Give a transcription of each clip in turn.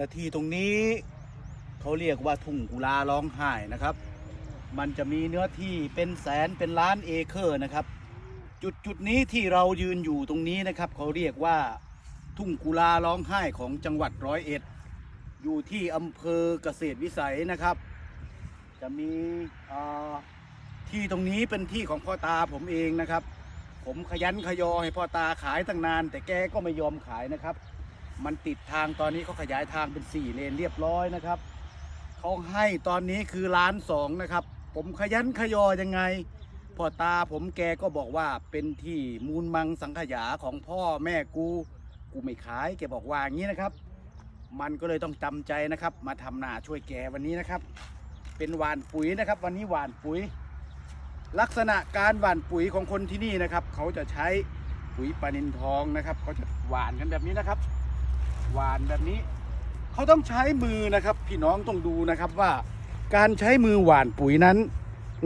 นาทีตรงนี้เขาเรียกว่าทุ่งกุลาร้องไห้นะครับ มันจะมีเนื้อที่เป็นแสนเป็นล้านเอเคอร์นะครับ จุดจุดนี้ที่เรายืนอยู่ตรงนี้นะครับเขาเรียกว่าทุ่งกุลาร้องไห้ของจังหวัดร้อยเอ็ด อยู่ที่อำเภอเกษตรวิสัยนะครับ จะมีที่ตรงนี้เป็นที่ของพ่อตาผมเองนะครับ ผมขยันขยอให้พ่อตาขายตั้งนาน แต่แกก็ไม่ยอมขายนะครับ มันติดทางตอนนี้เขาขยายทางเป็นสี่เลนเรียบร้อยนะครับเขาให้ตอนนี้คือล้านสองนะครับ ผมขยันขยอยังไงพ่อตาผมแกก็บอกว่าเป็นที่มูลมังสังขยาของพ่อแม่กู กูไม่ขายแกบอกว่าอย่างนี้นะครับ มันก็เลยต้องจำใจนะครับ มาทำนาช่วยแกวันนี้นะครับ เป็นหวานปุ๋ยนะครับ วันนี้หวานปุ๋ย ลักษณะการหว่านปุ๋ยของคนที่นี่นะครับ เขาจะใช้ปุ๋ยปลานินทองนะครับเขาจะหว่านกันแบบนี้นะครับ หวานแบบนี้ เขาต้องใช้มือนะครับ พี่น้องต้องดูนะครับว่า การใช้มือหวานปุ๋ยนั้น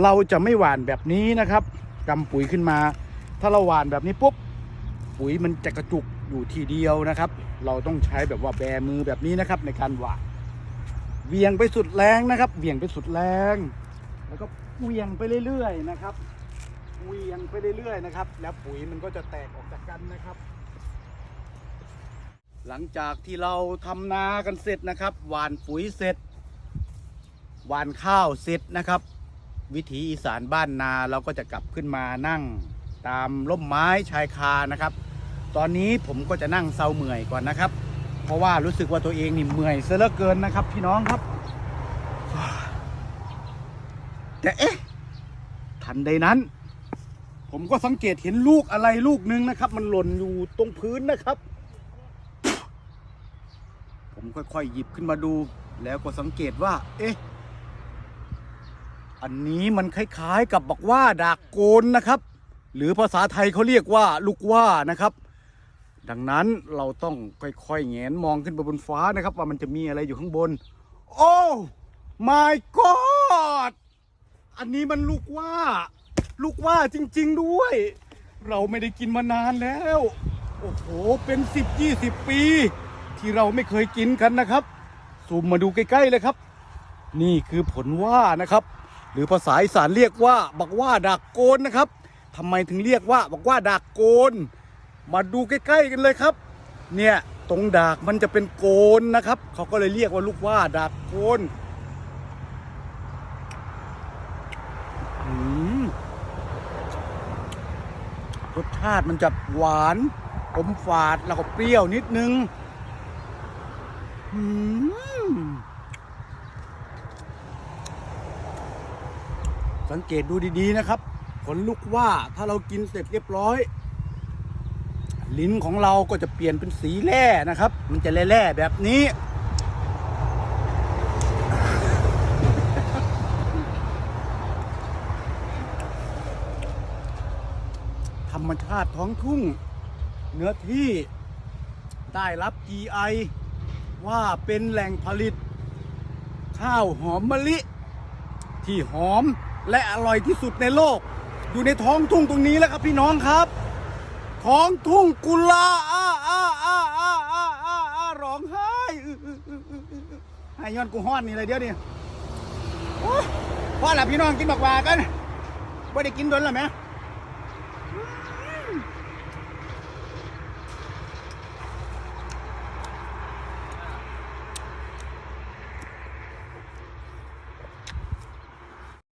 เราจะไม่หวานแบบนี้นะครับกำปุ๋ยขึ้นมา ถ้าเราหวานแบบนี้ปุ๊บปุ๋ยมันจะกระจุกอยู่ทีเดียวนะครับ เราต้องใช้แบบว่าแบมือแบบนี้นะครับในการหว่านเวียงไปสุดแรงนะครับเวียงไปสุดแรง แล้วก็เวียงไปเรื่อยๆนะครับเวียงไปเรื่อยๆนะครับ แล้วปุ๋ยมันก็จะแตกออกจากกันนะครับ หลังจากที่เราทำนากันเสร็จนะครับ หว่านปุ๋ยเสร็จ หว่านข้าวเสร็จนะครับ วิถีอีสานบ้านนาเราก็จะกลับขึ้นมานั่งตามร่มไม้ชายคานะครับ ตอนนี้ผมก็จะนั่งเซาเมื่อยก่อนนะครับ เพราะว่ารู้สึกว่าตัวเองนี่เมื่อยเสียเหลือเกินนะครับ พี่น้องครับ แต่เอ๊ะทันใดนั้น ผมก็สังเกตเห็นลูกอะไรลูกหนึงนะครับ มันหล่นอยู่ตรงพื้นนะครับ ผมค่อยๆหยิบขึ้นมาดู แล้วก็สังเกตว่า เอ๊ะ อันนี้มันคล้ายๆกับบอกว่าดากโกนนะครับ หรือภาษาไทยเขาเรียกว่าลูกว่านะครับ ดังนั้นเราต้องค่อยๆแงนมองขึ้นไปบนฟ้านะครับ ว่ามันจะมีอะไรอยู่ข้างบน โอ้ my god อันนี้มันลูกว่า ลูกว่าจริง ๆด้วย เราไม่ได้กินมานานแล้ว โอ้โห เป็นสิบยี่สิบปี ที่เราไม่เคยกินกันนะครับซูมมาดูใกล้ๆเลยครับ นี่คือผลว่านะครับ หรือภาษาอีสานเรียกว่า บักว่าดากโกนนะครับทำไมถึงเรียกว่าบักว่าดากโกน มาดูใกล้ๆกันเลยครับ เนี่ยตรงดากมันจะเป็นโกนนะครับเขาก็เลยเรียกว่าลูกว่าดากโกนรสชาติมันจะหวานอมฝาดแล้วก็เปรี้ยวนิดนึง สังเกตดูดีๆนะครับ ผลลูกว่าถ้าเรากินเสร็จเรียบร้อย ลิ้นของเราก็จะเปลี่ยนเป็นสีแร่นะครับ มันจะแร่ๆแบบนี้ ธรรมชาติท้องทุ่ง เนื้อที่ได้รับ GI ว่าเป็นแหล่งผลิต ข้าวหอมมะลิ ที่หอมและอร่อยที่สุดในโลก อยู่ในท้องทุ่งตรงนี้แล้วครับพี่น้องครับ ท้องทุ่งกุลาอ้าอ้าอ้าอ้าอ้าอ้าอ้าร้องไห้อื้ออื้ออื้ออื้ออื้อให้ย้อนกูฮ้อนนี่เลยเดี๋ยวนี้พ่อหลับพี่น้องกินบักวากันไม่ได้กินโดนแล้วไหม